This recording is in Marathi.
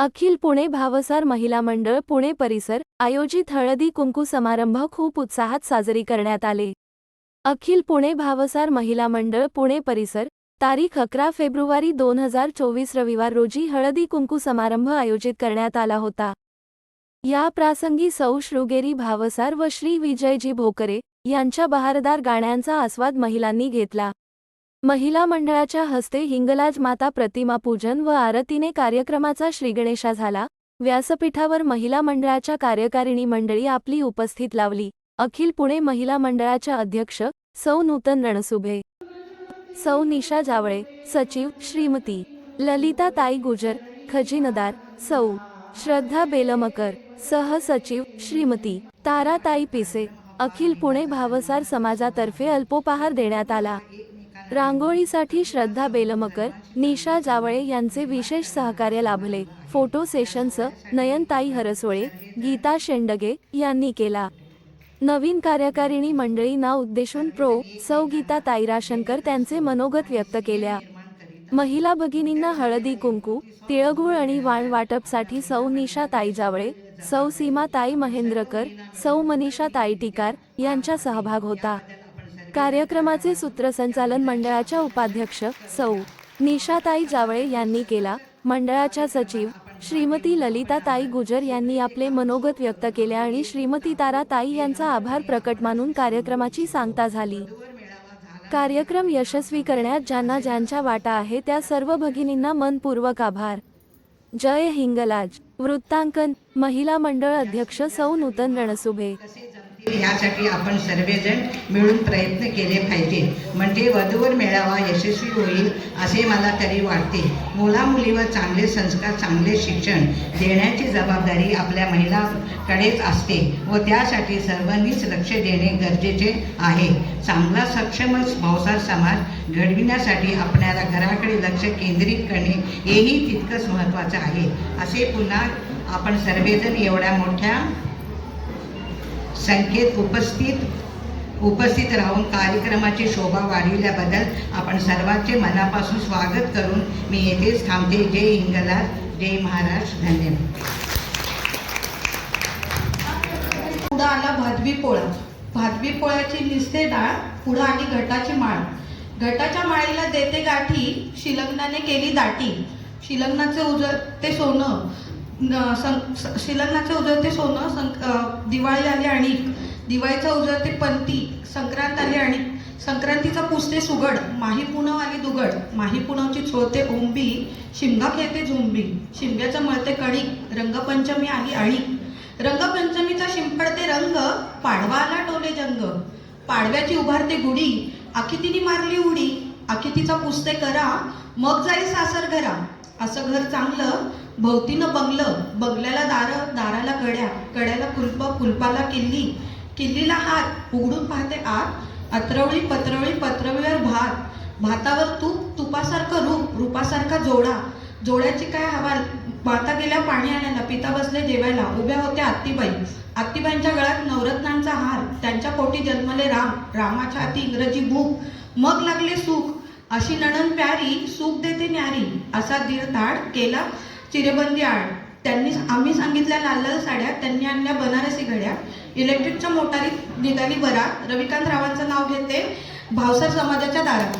अखिल पुणे भावसार महिला मंडळ पुणे परिसर आयोजित हळदी कुंकू समारंभ खूप उत्साहात साजरी करण्यात आले. अखिल पुणे भावसार महिला मंडळ पुणे परिसर तारीख अकरा फेब्रुवारी दोन हजार चोवीस रविवार रोजी हळदी कुंकू समारंभ आयोजित करण्यात आला होता. या प्रासंगी सौ शृंगेरी भावसार व श्री विजयजी भोकरे यांच्या बहारदार गाण्यांचा आस्वाद महिलांनी घेतला. महिला मंडळाच्या हस्ते हिंगलाज माता प्रतिमा पूजन व आरतीने कार्यक्रमाचा श्रीगणेशा झाला. व्यासपीठावर महिला मंडळाच्या कार्यकारिणी मंडळी आपली उपस्थित लावली. अखिल पुणे महिला मंडळाच्या अध्यक्ष सौ नूतन रणसुभे. सौ निशा जावळे सचिव श्रीमती. ललिता ताई गुजर खजिनदार सौ. श्रद्धा बेलमकर सहसचिव श्रीमती. ताराताई पिसे अखिल पुणे भावसार समाजातर्फे अल्पोपहार देण्यात आला. रांगोळीसाठी श्रद्धा बेलमकर निशा जावळे यांचे विशेष सहकार्य लाभले. फोटो सेशनच नयनताई हरसोळे गीता शेंडगे यांनी केला. नवीन कार्यकारिणी मंडळींना उद्देशून प्रो. सौ गीता ताईराशंकर त्यांचे मनोगत व्यक्त केल्या. महिला भगिनींना हळदी कुंकू तिळगुळ आणि वाण वाटपसाठी सौ निशा ताई जावळे सौ सीमा ताई महेंद्रकर सौ मनीषा ताई टिकार यांचा सहभाग होता. कार्यक्रमाचे सूत्रसंचालन मंडळाच्या उपाध्यक्ष सौ. निशाताई जावळे यांनी केला. मंडळाच्या सचिव श्रीमती ललिताताई गुजर यांनी आपले मनोगत व्यक्त केले आणि श्रीमती ताराताई यांचा आभार प्रकट मानून कार्यक्रमाची सांगता झाली. कार्यक्रम यशस्वी करण्यात ज्यांना ज्यांच्या वाटा आहे त्या सर्व भगिनींना मनपूर्वक आभार. जय हिंगलाज. वृत्तांकन महिला मंडळ अध्यक्ष सौ. नूतन रणसुभे. यासाठी आपण सर्वजण मिळून प्रयत्न केले पाहिजे. म्हणजे वधूवर मेळावा यशस्वी होईल असे मला तरी वाटते. मुलामुलीवर चांगले संस्कार चांगले शिक्षण देण्याची जबाबदारी आपल्या महिलाकडेच असते व त्यासाठी सर्वांनीच लक्ष देणे गरजेचे आहे. चांगला सक्षम भावसार समाज घडविण्यासाठी आपल्याला घराकडे लक्ष केंद्रित करणे हेही तितकंच महत्त्वाचं आहे. असे पुन्हा आपण सर्वजण एवढ्या मोठ्या संख्येत उपस्थित उपस्थित राहून कार्यक्रमाची शोभा वाढविल्याबद्दल आपण सर्वांचे मनापासून स्वागत करून मी येथेच थांबते. जय हिंगलाज जय महाराष्ट्र धन्यवाद. पुढं आला भादवी पोळा. भादवी पोळ्याची निस्ते डाळ पुढं आली घटाची माळ. घटाच्या माळीला देते गाठी शिलग्नाने केली दाटी. शिलग्नाचे उजळ ते सोनं. शिलग्नाचे उजळते सोनं सं- दिवाळी आली आणि दिवाळीचा उजळते पंती संक्रांत आली आणि संक्रांतीचा पुसते सुगड माही पुणव आली दुगड. माही पुणवची छोळते ओंबी शिमगा खेळते झुंबी. शिमग्याचं मळते कणिक रंगपंचमी आली आणि रंगपंचमीचा शिंपडते रंग पाडवाला टोले जंग. पाडव्याची उभारते गुढी आखितीने मारली उडी. आखितीचा पुसते करा मग जाई सासर घरा. असं घर चांगलं भोवतीनं बंगलं बंगल्याला दार दाराला कड्या कड्याला कुलप कुलपाला किल्ली किल्लीला हात उघडून पाहते आत अत्रवळी पत्रवळी पत्रवळीवर भात भातावर तूप तुपासारखं रूप रूपासारखा जोडा जोड्याची काय हवा माता गेल्या पाणी आणायला पिता बसले जेवायला उभ्या होत्या आत्तीबाई आत्तीबाईंच्या गळ्यात नवरत्नांचा हार त्यांच्या पोटी जन्मले राम रामाच्या हाती इंग्रजी भूक मग लागले सुख अशी नणन प्यारी सुख देते न्यारी असा दीड धाड केला चिरेबंदी आड. त्यांनी आम्ही सांगितल्या लाल लाल साड्या त्यांनी आणल्या बनारसी घड्या. इलेक्ट्रिकच्या मोटारीत निघाली बरा रविकांत रावांचं नाव घेते भावसर समाजाच्या दारात.